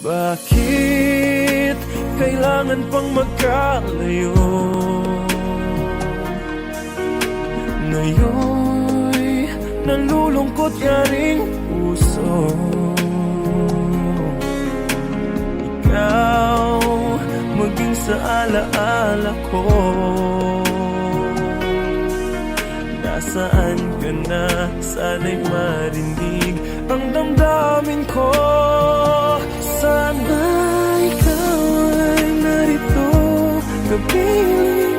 Bakit kailangan pang magkalayo? Ngayon'y nalulungkot yaring puso Ikaw maging sa alaala ko Nasaan ka na? Sana'y ko for being